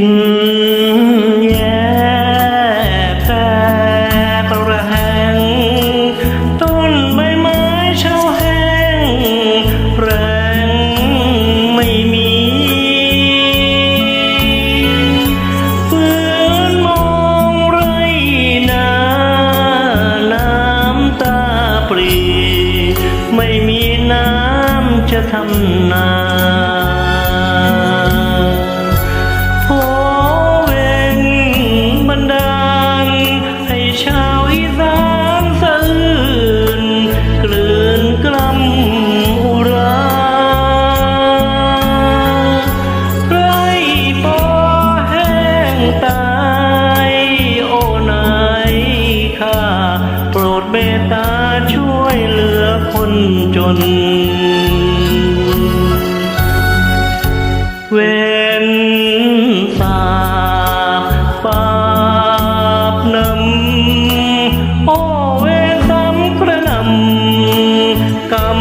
ยิ้มแย้รปรหัง ต้นใบไม้เช่าแห้งแรงไม่มีพื่นมองไรนาน้ำตาปรี ไม่มีน้ำจะทำนา น เว้นสาปาบนำโอเวนซ้ำกระนำกรรม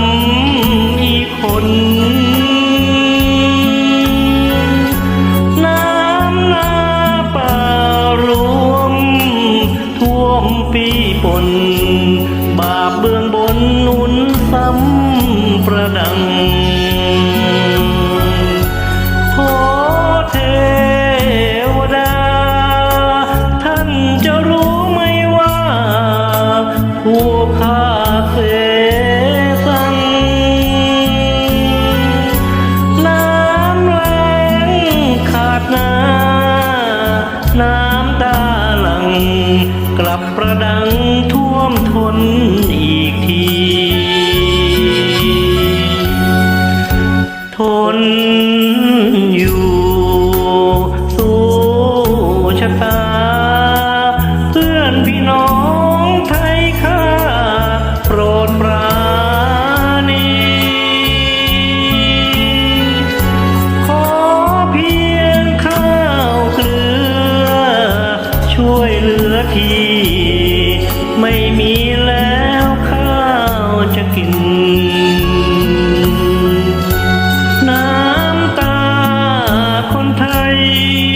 อีคนน้ำนาป่ารวมท่วมปีปนบาปเบื้องบน ประดังโทเทวดา ท่านจะรู้ไหมว่า ผู้ข้าเสสังน้ำแรงขาดนาน้ำตาหลัง กลับประดัง ค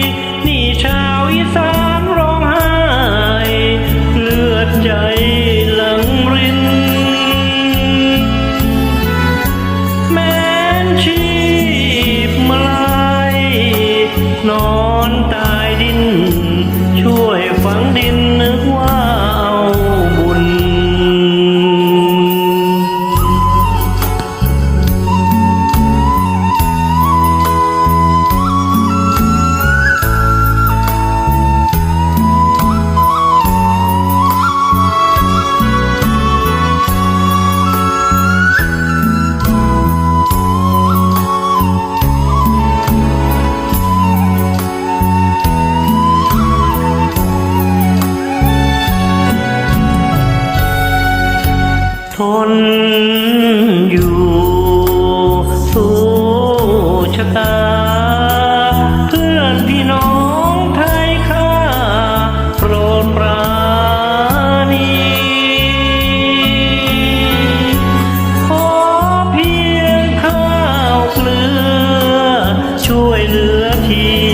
อ